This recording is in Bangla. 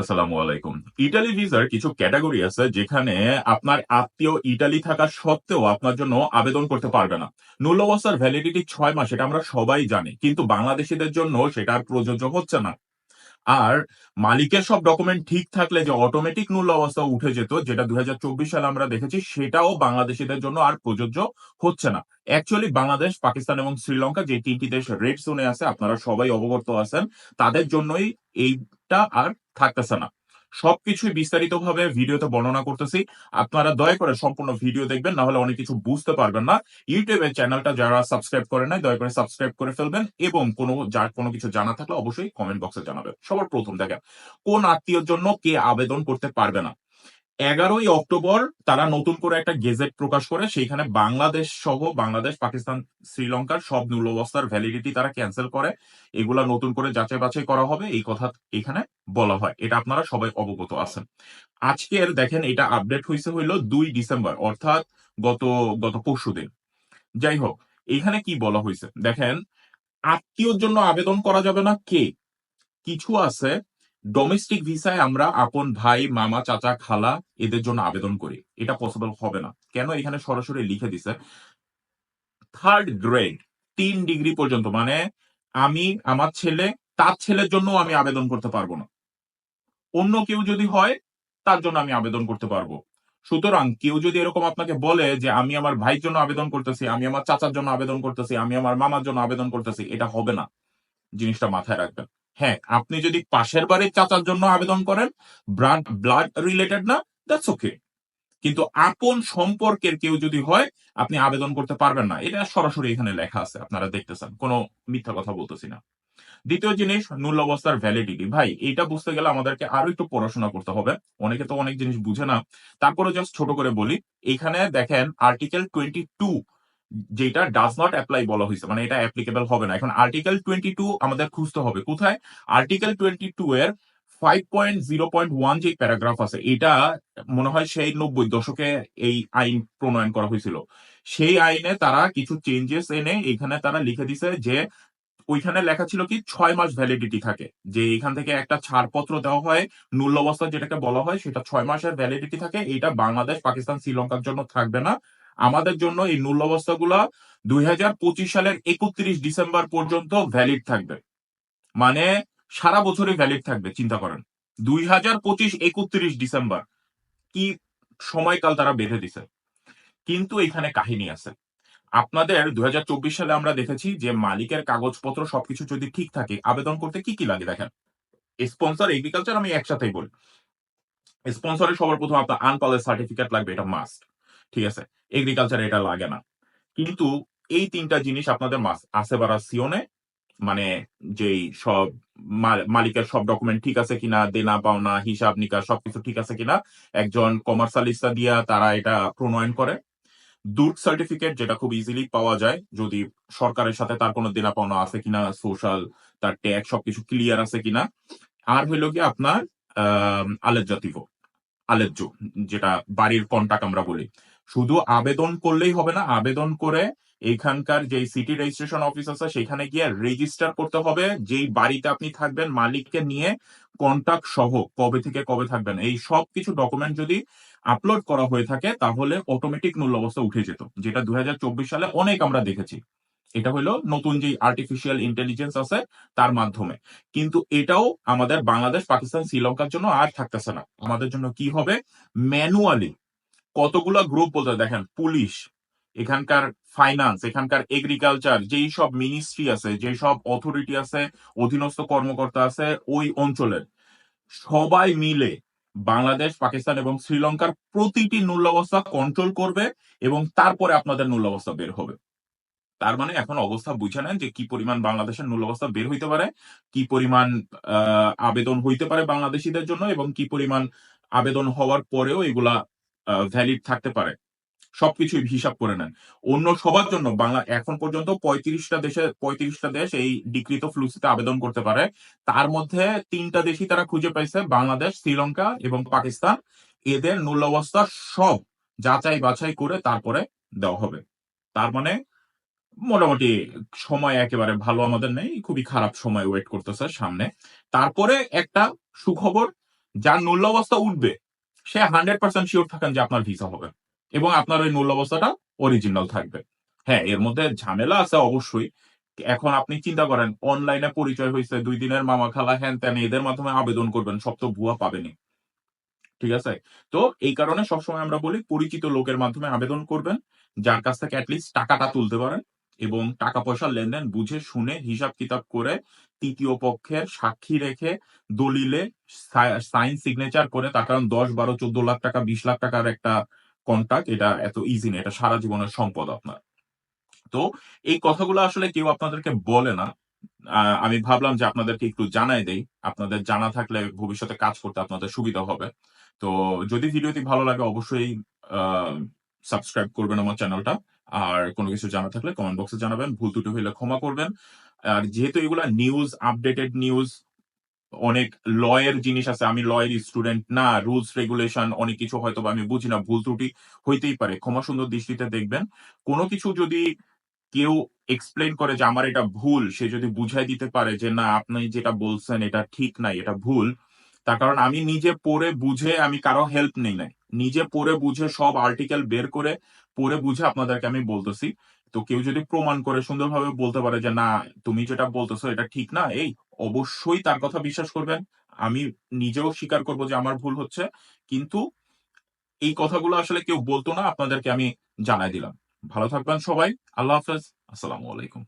আসসালামু আলাইকুম। ইটালি ভিসার কিছু ক্যাটাগরি আছে যেখানে আপনার আত্মীয় ইটালি থাকা সত্ত্বেও আপনার জন্য আবেদন করতে পারবে না। ভ্যালিডিটি ছয় মাস, এটা আমরা সবাই জানি, কিন্তু বাংলাদেশিদের জন্য সেটা আর প্রযোজ্য হচ্ছে না। আর মালিকের সব ডকুমেন্ট ঠিক থাকলে যে অটোমেটিক মূল অবস্থা উঠে যেত, যেটা দুই হাজার চব্বিশ সালে আমরা দেখেছি, সেটাও বাংলাদেশিদের জন্য আর প্রযোজ্য হচ্ছে না। অ্যাকচুয়ালি বাংলাদেশ, পাকিস্তান এবং শ্রীলঙ্কা যে তিনটি দেশ রেড জোনে আছে, আপনারা সবাই অবগত আছেন, তাদের জন্যই এইটা আর থাকতেছে না। সবকিছুই বিস্তারিত ভাবে ভিডিওতে বর্ণনা করতেছি। আপনারা দয়া করে সম্পূর্ণ ভিডিও দেখবেন না হলে অনেক কিছু বুঝতে পারবেন না। ইউটিউবে চ্যানেলটা যারা সাবস্ক্রাইব করে নাই, দয়া করে সাবস্ক্রাইব করে ফেলবেন এবং কোনো, যার কোনো কিছু জানা থাকলে অবশ্যই কমেন্ট বক্সে জানাবেন। সবার প্রথম দেখেন, কোন আত্মীয়র জন্য কে আবেদন করতে পারবে না? এগারোই অক্টোবর তারা নতুন করে একটা গেজেট প্রকাশ করে, সেইখানে বাংলাদেশ সহ বাংলাদেশ, পাকিস্তান, শ্রীলঙ্কার সব মূল অবস্থার ভ্যালিডিটি তারা ক্যান্সেল করে। এগুলা নতুন করে যাচাই বাছাই করা হবে, এই কথা এখানে বলা হয়। এটা আপনারা সবাই অবগত আছেন। আজকের দেখেন এটা আপডেট হয়েছে হইল দুই ডিসেম্বর, অর্থাৎ গত গত পরশু দিন। যাই হোক, এখানে কি বলা হয়েছে দেখেন, আত্মীয়র জন্য আবেদন করা যাবে না কে? কিছু আছে ডোমেস্টিক ভিসায় আমরা আপন ভাই, মামা, চাচা, খালা এদের জন্য আবেদন করি। এটা পসিবল হবে না। কেন? এখানে সরাসরি লিখে দিছে থার্ড গ্রেড তিন ডিগ্রি পর্যন্ত। মানে আমি, আমার ছেলে, তার ছেলের জন্য আমি আবেদন করতে পারব না। অন্য কেউ যদি হয়, তার জন্য আমি আবেদন করতে পারব। সুতরাং কেউ যদি এরকম আপনাকে বলে যে, আমি আমার ভাইয়ের জন্য আবেদন করতেছি, আমি আমার চাচার জন্য আবেদন করতেছি, আমি আমার মামার জন্য আবেদন করতেছি, এটা হবে না। জিনিসটা মাথায় রাখবেন। হ্যাঁ আপনি যদি পাশের বাড়ির চাচার জন্য আবেদন করেন, ব্লাড ব্লাড রিলেটেড না দ্যাটস ওকে কিন্তু আপন সম্পর্কের কেউ যদি হয়, আপনি আবেদন করতে পারবেন না। এটা সরাসরি এখানে লেখা আছে, আপনারা দেখতেছেন। কোনো মিথ্যা কথা বলতেছি না। দ্বিতীয় জিনিস, নূল অবস্থার ভ্যালিডিটি ভাই এটা বুঝতে গেলে আমাদেরকে আরও একটু পড়াশোনা করতে হবে। অনেকে তো অনেক জিনিস বুঝে না। তারপরে জাস্ট ছোট করে বলি, এখানে দেখেন আর্টিকেল টোয়েন্টি টু যেটা ডাজ নট অ্যাপ্লাই বলা হয়েছে মানে এটা অ্যাপ্লিকেবল হবে না। এখন আর্টিকেল টোয়েন্টি টু আমাদের খুঁজতে হবে, কোথায়? আর্টিকেল টোয়েন্টি টু এর five point zero point one যে প্যারাগ্রাফ আছে, এটা মনে হয় সেই নব্বই দশকে এই আইন প্রণয়ন করা হয়েছিল। সেই আইনে তারা কিছু চেঞ্জেস এনে এখানে তারা লিখে দিছে যে, ওইখানে লেখা ছিল কি, ছয় মাস ভ্যালিডিটি থাকে। যে এখান থেকে একটা ছাড়পত্র দেওয়া হয় মূল্য অবস্থা যেটাকে বলা হয়, সেটা ছয় মাসের ভ্যালিডিটি থাকে। এটা বাংলাদেশ, পাকিস্তান, শ্রীলঙ্কার জন্য থাকবে না। আমাদের জন্য এই মূল্য অবস্থাগুলা দুই সালের একত্রিশ ডিসেম্বর পর্যন্ত ভ্যালিড থাকবে। মানে সারা বছরই ভ্যালিড থাকবে, চিন্তা করেন। দুই হাজার পঁচিশ একত্রিশ ডিসেম্বর, কি সময়কাল তারা বেঁধে দিছে? কিন্তু এখানে কাহিনী আছে। আপনাদের দুই হাজার চব্বিশ সালে আমরা দেখেছি যে মালিকের কাগজপত্র সবকিছু যদি ঠিক থাকে, আবেদন করতে কি কি লাগে দেখেন? স্পন্সর এগ্রিকালচার আমি একসাথেই বলি। স্পন্সরের সবার প্রথম আপনার আনপালের সার্টিফিকেট লাগবে, এটা মাস্ট ঠিক আছে? এগ্রিকালচার এটা লাগে না। কিন্তু এই তিনটা জিনিস আপনাদের মাস, আছে বারা সিওনে মানে যেই সব মালিকের সব ডকুমেন্ট ঠিক আছে কিনা, দেনা, পাওনা, হিসাব নিকাশ সবকিছু ঠিক আছে কিনা, একজন কমার্শালিস্টা দিয়া তারা এটা প্রণয়ন করে। দুর্গ সার্টিফিকেট যেটা খুব ইজিলি পাওয়া যায়, যদি সরকারের সাথে তার কোনো দেনা, পাওনা আছে কিনা সোশ্যাল তার ট্যাক্স সবকিছু ক্লিয়ার আছে কিনা। আর হইল কি আপনার, আহ আলেজাতিভ আলেজ্য যেটা বাড়ির কন্টাক্ট আমরা বলি। শুধু আবেদন করলেই হবে না, আবেদন করে এখানকার যে সিটি রেজিস্ট্রেশন অফিস আছে, সেখানে গিয়ে রেজিস্টার করতে হবে। যেই বাড়িতে আপনি থাকবেন, মালিককে নিয়ে কন্টাক্ট সহ, কবে থেকে কবে থাকবেন, এই সব কিছু ডকুমেন্ট যদি আপলোড করা হয়ে থাকে, তাহলে অটোমেটিক মূল্য অবস্থা উঠে যেত, যেটা দুই হাজার চব্বিশ সালে অনেক আমরা দেখেছি। এটা হলো নতুন যে আর্টিফিশিয়াল ইন্টেলিজেন্স আছে, তার মাধ্যমে। কিন্তু এটাও আমাদের বাংলাদেশ, পাকিস্তান, শ্রীলঙ্কার জন্য আর থাকতেছে না। আমাদের জন্য কি হবে? ম্যানুয়ালি কতগুলো গ্রুপ বলতে, দেখেন পুলিশ এখানকার ফাইন্যান্স এখানকার এগ্রিকালচার যেই সব মিনিস্ট্রি আছে, যেই সব অথরিটি আছে, অধীনস্থ কর্মকর্তা আছে, ওই অঞ্চলের সবাই মিলে বাংলাদেশ, পাকিস্তান এবং শ্রীলঙ্কার প্রতিটি মূল্যাবস্থা কন্ট্রোল করবে এবং তারপরে আপনাদের মূল্যাবস্থা বের হবে। তার মানে এখন অবস্থা বুঝে নেন যে কি পরিমাণ বাংলাদেশের মূল্যাবস্থা বের হইতে পারে, কি পরিমাণ আবেদন হইতে পারে বাংলাদেশিদের জন্য এবং কি পরিমাণ আবেদন হওয়ার পরেও এগুলা ভ্যালিড থাকতে পারে। সবকিছুই হিসাব করে নেন। অন্য সবার জন্য বাংলা, এখন পর্যন্ত পঁয়ত্রিশটা দেশে, পঁয়ত্রিশটা দেশ এই ডিকৃত ফ্লুসিতে আবেদন করতে পারে। তার মধ্যে তিনটা দেশই তারা খুঁজে পাইছে, বাংলাদেশ, শ্রীলঙ্কা এবং পাকিস্তান। এদের মূল্য অবস্থা সব যাচাই বাছাই করে তারপরে দেওয়া হবে। তার মানে মোটামুটি সময় একেবারে ভালো আমাদের নেই, খুবই খারাপ সময় ওয়েট করতেছে সামনে। তারপরে একটা সুখবর, যার নূল্য অবস্থা উঠবে, সে হান্ড্রেড পার্সেন্ট শিওর থাকেন যে আপনার ভিসা হবে এবং আপনার ওই নূল্য অবস্থাটা অরিজিনাল থাকবে। হ্যাঁ এর মধ্যে ঝামেলা আছে অবশ্যই। এখন আপনি চিন্তা করেন অনলাইনে পরিচয় হয়েছে, দুই দিনের মামা খালা, হ্যান ত্যান, এদের মাধ্যমে আবেদন করবেন, সব তো ভুয়া পাবেনি ঠিক আছে? তো এই কারণে সবসময় আমরা বলি, পরিচিত লোকের মাধ্যমে আবেদন করবেন, যার কাছ থেকে অ্যাটলিস্ট টাকাটা তুলতে পারেন। এবং টাকা পয়সার লেনদেন বুঝে শুনে হিসাব কিতাব করে তৃতীয় পক্ষের সাক্ষী রেখে দলিলে সাইন সিগনেচার করে তার কারণ দশ, বারো, চোদ্দ লাখ টাকা, বিশ লাখ টাকার একটা কন্ট্যাক্ট এটা এত ইজি না, এটা সারা জীবনের সম্পদ আপনার। তো এই কথাগুলো আসলে কেউ আপনাদেরকে বলে না। আমি ভাবলাম যে আপনাদেরকে একটু জানাই দেই। আপনাদের জানা থাকলে ভবিষ্যতে কাজ করতে আপনাদের সুবিধা হবে। তো যদি ভিডিওটি ভালো লাগে অবশ্যই সাবস্ক্রাইব করবেন আমার চ্যানেলটা আর কোনো কিছু জানা থাকলে কমেন্ট বক্সে জানাবেন। ভুল ত্রুটি হইলে ক্ষমা করবেন। আর যেহেতু এগুলা নিউজ আপডেটেড নিউজ অনেক লয়ের জিনিস আছে, আমি লয়ের স্টুডেন্ট না রুলস রেগুলেশন অনেক কিছু হয়তো আমি বুঝি না, ভুল ত্রুটি হইতেই পারে। ক্ষমা সুন্দর দৃষ্টিতে দেখবেন। কোনো কিছু যদি কেউ এক্সপ্লেন করে যে আমার এটা ভুল, সে যদি বুঝাই দিতে পারে যে না, আপনি যেটা বলছেন এটা ঠিক নাই, এটা ভুল, তার কারণ আমি নিজে পড়ে বুঝে আমি কারও হেল্প নেই নাই। নিজে পড়ে বুঝে সব আর্টিকেল বের করে পড়ে বুঝে আপনাদেরকে আমি বলতেছি। তো কেউ যদি প্রমাণ করে সুন্দরভাবে বলতে পারে যে, না, তুমি যেটা বলতেছো এটা ঠিক না, এই অবশ্যই তার কথা বিশ্বাস করবেন। আমি নিজেও স্বীকার করব যে আমার ভুল হচ্ছে। কিন্তু এই কথাগুলো আসলে কেউ বলতো না, আপনাদেরকে আমি জানাই দিলাম। ভালো থাকবেন সবাই। আল্লাহ হাফেজ। আসসালামু আলাইকুম।